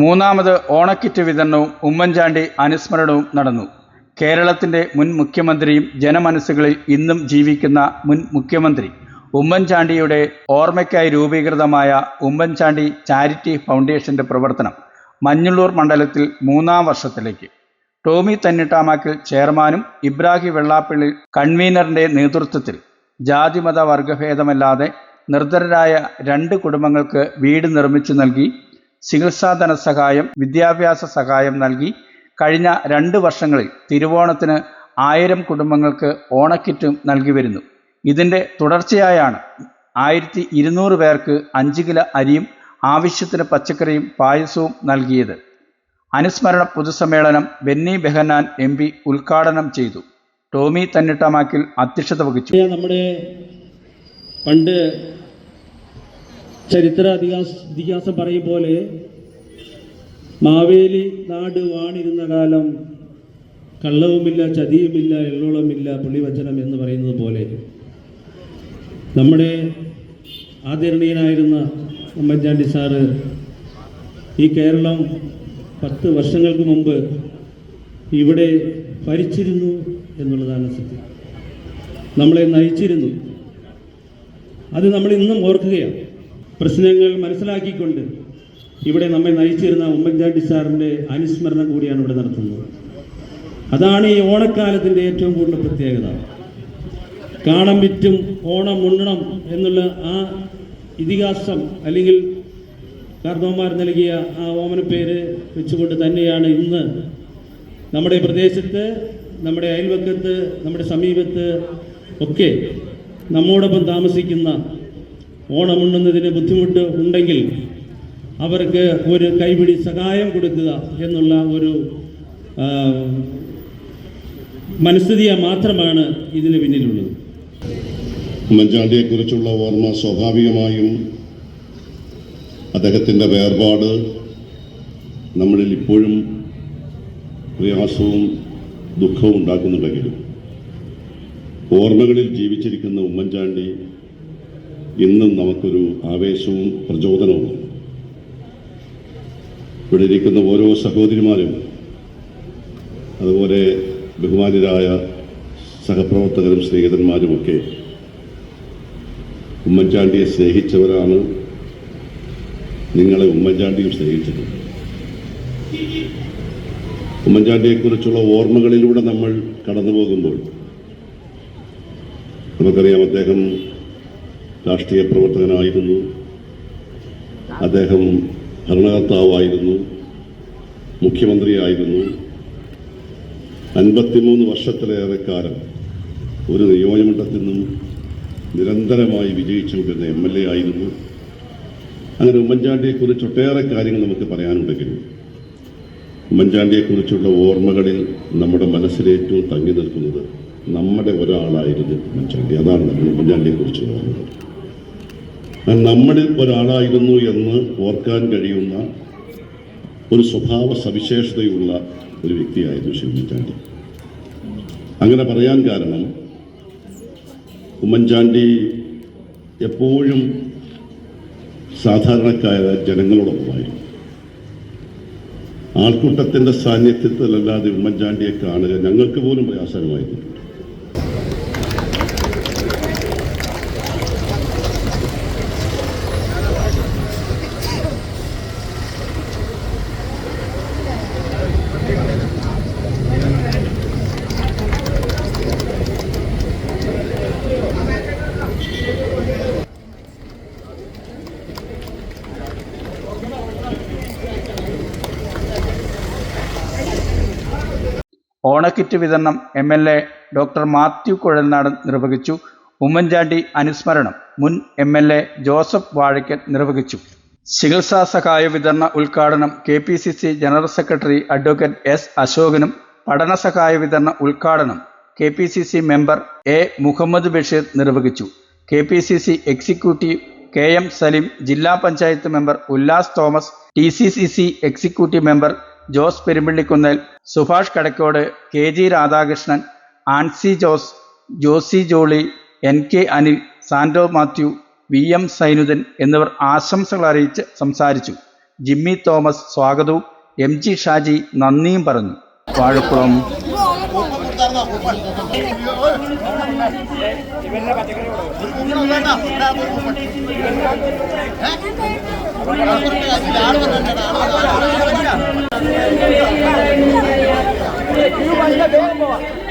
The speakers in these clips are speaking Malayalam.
മൂന്നാമത് ഓണക്കിറ്റ് വിതരണവും ഉമ്മൻചാണ്ടി അനുസ്മരണവും നടന്നു. കേരളത്തിന്റെ മുൻ മുഖ്യമന്ത്രിയും ജനമനസ്സുകളിൽ ഇന്നും ജീവിക്കുന്ന മുൻ മുഖ്യമന്ത്രി. ഉമ്മൻചാണ്ടിയുടെ ഓർമ്മയ്ക്കായി രൂപീകൃതമായ ഉമ്മൻചാണ്ടി ചാരിറ്റി ഫൗണ്ടേഷന്റെ പ്രവർത്തനം മഞ്ഞുള്ളൂർ മണ്ഡലത്തിൽ മൂന്നാം വർഷത്തിലേക്ക്. ടോമി തന്നിട്ടാമാക്കിൽ ചെയർമാനും ഇബ്രാഹിം വെള്ളാപ്പള്ളി കൺവീനറിന്റെ നേതൃത്വത്തിൽ ജാതിമത വർഗഭേദമല്ലാതെ നിർധരരായ രണ്ട് കുടുംബങ്ങൾക്ക് വീട് നിർമ്മിച്ചു നൽകി ചികിത്സാ ധനസഹായം വിദ്യാഭ്യാസ സഹായം നൽകി കഴിഞ്ഞ രണ്ട് വർഷങ്ങളിൽ തിരുവോണത്തിന് ആയിരം കുടുംബങ്ങൾക്ക് ഓണക്കിറ്റും നൽകി വരുന്നു. ഇതിന്റെ തുടർച്ചയായാണ് ആയിരത്തി ഇരുന്നൂറ് പേർക്ക് അഞ്ച് കിലോ അരിയും ആവശ്യത്തിന് പച്ചക്കറിയും പായസവും നൽകിയത്. അനുസ്മരണ പൊതുസമ്മേളനം ബെന്നി ബെഹനാൻ എം പി ഉദ്ഘാടനം ചെയ്തു. ടോമി തന്നിട്ടമാക്കിൽ അധ്യക്ഷത വഹിച്ചു. നമ്മുടെ പണ്ട് ചരിത്ര ഇതിഹാസ ഇതിഹാസം പറയും പോലെ മാവേലി നാട് വാണിരുന്ന കാലം കള്ളവുമില്ല ചതിയുമില്ല എള്ളോളമില്ല പുള്ളിവചനം എന്ന് പറയുന്നത് പോലെ. നമ്മുടെ ആദരണീയനായിരുന്ന ഉമ്മൻചാണ്ടി സാറ് ഈ കേരളം പത്ത് വർഷങ്ങൾക്ക് മുമ്പ് ഇവിടെ ഭരിച്ചിരുന്നു എന്നുള്ളതാണ് സത്യം. നമ്മളെ നയിച്ചിരുന്നു. അത് നമ്മൾ ഇന്നും ഓർക്കുകയാണ്. പ്രശ്നങ്ങൾ മനസ്സിലാക്കിക്കൊണ്ട് ഇവിടെ നമ്മെ നയിച്ചിരുന്ന ഉമ്മൻചാണ്ടി സാറിന്റെ അനുസ്മരണം കൂടിയാണ് ഇവിടെ നടത്തുന്നത്. അതാണ് ഈ ഓണക്കാലത്തിന്റെ ഏറ്റവും കൂടുതൽ പ്രത്യേകത. കാണം വിറ്റും ഓണം ഉണ്ണണം എന്നുള്ള ആ ഇതിഹാസം അല്ലെങ്കിൽ കാർന്നവന്മാർ നൽകിയ ആ ഓമന പേര് വെച്ചുകൊണ്ട് തന്നെയാണ് ഇന്ന് നമ്മുടെ പ്രദേശത്ത് നമ്മുടെ അയൽവക്കത്ത് നമ്മുടെ സമീപത്ത് ഒക്കെ നമ്മോടൊപ്പം താമസിക്കുന്ന ഓണമുണ്ണുന്നതിന് ബുദ്ധിമുട്ട് ഉണ്ടെങ്കിൽ അവർക്ക് ഒരു കൈപിടി സഹായം കൊടുക്കുക എന്നുള്ള ഒരു മനസ്ഥിതിയെ മാത്രമാണ് ഇതിന് പിന്നിലുള്ളത്. ഉമ്മൻചാണ്ടിയെക്കുറിച്ചുള്ള ഓർമ്മ സ്വാഭാവികമായും അദ്ദേഹത്തിന്റെ വേർപാട് നമ്മളിൽ ഇപ്പോഴും പ്രയാസവും ദുഃഖവും ഉണ്ടാക്കുന്നുണ്ടെങ്കിലും ഓർമ്മകളിൽ ജീവിച്ചിരിക്കുന്ന ഉമ്മൻചാണ്ടി ഇന്നും നമുക്കൊരു ആവേശവും പ്രചോദനവും ഇവിടെ ഇരിക്കുന്ന ഓരോ സഹോദരിമാരും അതുപോലെ ബഹുമാനിതരായ സഹപ്രവർത്തകരും സ്നേഹിതന്മാരുമൊക്കെ ഉമ്മൻചാണ്ടിയെ സ്നേഹിച്ചവരാണ്. നിങ്ങളെ ഉമ്മൻചാണ്ടിയും സ്നേഹിച്ചത് ഉമ്മൻചാണ്ടിയെക്കുറിച്ചുള്ള ഓർമ്മകളിലൂടെ നമ്മൾ കടന്നു പോകുമ്പോൾ നമുക്കറിയാം അദ്ദേഹം രാഷ്ട്രീയ പ്രവർത്തകനായിരുന്നു. അദ്ദേഹം ഭരണകർത്താവായിരുന്നു. മുഖ്യമന്ത്രിയായിരുന്നു. അൻപത്തിമൂന്ന് വർഷത്തിലേറെ കാലം ഒരു നിയോജകമണ്ഡലത്തിൽ നിന്നും നിരന്തരമായി വിജയിച്ചുകൊണ്ടിരുന്ന എം എൽ എ ആയിരുന്നു. അങ്ങനെ ഉമ്മൻചാണ്ടിയെക്കുറിച്ച് ഒട്ടേറെ കാര്യങ്ങൾ നമുക്ക് പറയാനുണ്ടെങ്കിലും ഉമ്മൻചാണ്ടിയെക്കുറിച്ചുള്ള ഓർമ്മകളിൽ നമ്മുടെ മനസ്സിലേറ്റവും തങ്ങി നിൽക്കുന്നത് നമ്മുടെ ഒരാളായിരുന്നു ഉമ്മൻചാണ്ടി. അതാണ് നമ്മൾ ഉമ്മൻചാണ്ടിയെക്കുറിച്ച് ആ നമ്മളിൽ ഒരാളായിരുന്നു എന്ന് ഓർക്കാൻ കഴിയുന്ന ഒരു സ്വഭാവ സവിശേഷതയുള്ള ഒരു വ്യക്തിയായിരുന്നു ശ്രീ ഉമ്മൻചാണ്ടി അങ്ങനെ പറയാൻ കാരണം ഉമ്മൻചാണ്ടി എപ്പോഴും സാധാരണക്കാരായ ജനങ്ങളോടൊപ്പമായിരുന്നു. ആൾക്കൂട്ടത്തിന്റെ സാന്നിധ്യത്തിലല്ലാതെ ഉമ്മൻചാണ്ടിയെ കാണുക ഞങ്ങൾക്ക് പോലും പ്രയാസകരമായിരുന്നു ഓണക്കിറ്റ് വിതരണം M L A doctor Mathew Kuzhalnadan നിർവഹിച്ചു. ഉമ്മൻചാണ്ടി അനുസ്മരണം മുൻ M L A Joseph Vazhakkal നിർവഹിച്ചു. ചികിത്സാ സഹായ വിതരണ ഉദ്ഘാടനം K P C C general secretary advocate S അശോകനും പഠന സഹായ വിതരണ ഉദ്ഘാടനം K P C C member A Muhammad Basheer നിർവഹിച്ചു. K P C C executive K M Saleem ജില്ലാ panchayat member Ullas Thomas T C C C executive member Jose Perumpillikunnel Subhash Kadakkode K G Radhakrishnan Ancy Jose Josy Jolly N K Anil Sando Mathew V M Sainudeen എന്നിവർ ആശംസകൾ അറിയിച്ച് സംസാരിച്ചു. ജിമ്മി തോമസ് സ്വാഗതവും എം ജി ഷാജി നന്ദിയും പറഞ്ഞു. വാഴക്കുളം. ആൾ പറഞ്ഞു ആൾ പറഞ്ഞു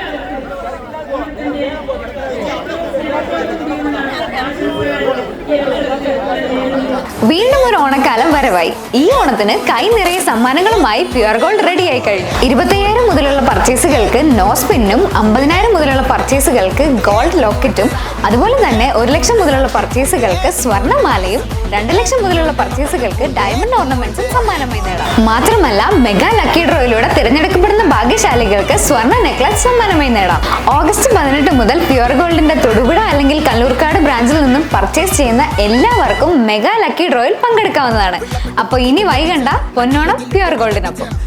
വീണ്ടും ഒരു ഓണക്കാലം വരവായി. ഈ ഓണത്തിന് കൈ നിറയെ സമ്മാനങ്ങളുമായി പ്യുവർ ഗോൾഡ് റെഡിയായി കഴിഞ്ഞു. ഇരുപത്തയ്യായിരം മുതലുള്ള പർച്ചേസുകൾക്ക് നോ സ്പിന്നും അമ്പതിനായിരം മുതലുള്ള പർച്ചേസുകൾക്ക് ഗോൾഡ് ലോക്കറ്റും അതുപോലെ തന്നെ ഒരു ലക്ഷം മുതലുള്ള പർച്ചേസുകൾക്ക് സ്വർണമാലയും രണ്ട് ലക്ഷം മുതലുള്ള പർച്ചേസുകൾക്ക് ഡയമണ്ട് ഓർണമെന്റ്സും സമ്മാനമായി നേടാം. മാത്രമല്ല മെഗാ ലക്കി ഡ്രോയിലൂടെ തിരഞ്ഞെടുക്കപ്പെടുന്ന ഭാഗ്യശാലികൾക്ക് സ്വർണ നെക്ലസ് സമ്മാനമായി നേടാം. ഓഗസ്റ്റ് പതിനെട്ട് മുതൽ പ്യുവർ ഗോൾഡിന്റെ തൊടുപുഴ അല്ലെങ്കിൽ കല്ലൂർക്കാട് ബ്രാഞ്ചിൽ നിന്നും പർച്ചേസ് ചെയ്യുന്ന എല്ലാവർക്കും മെഗാ ലക്കി ഡ്രോയിൽ പങ്കെടുക്കാവുന്നതാണ്. അപ്പോൾ ഇനി വൈകണ്ട പൊന്നോണം പ്യുവർ ഗോൾഡിനൊപ്പം.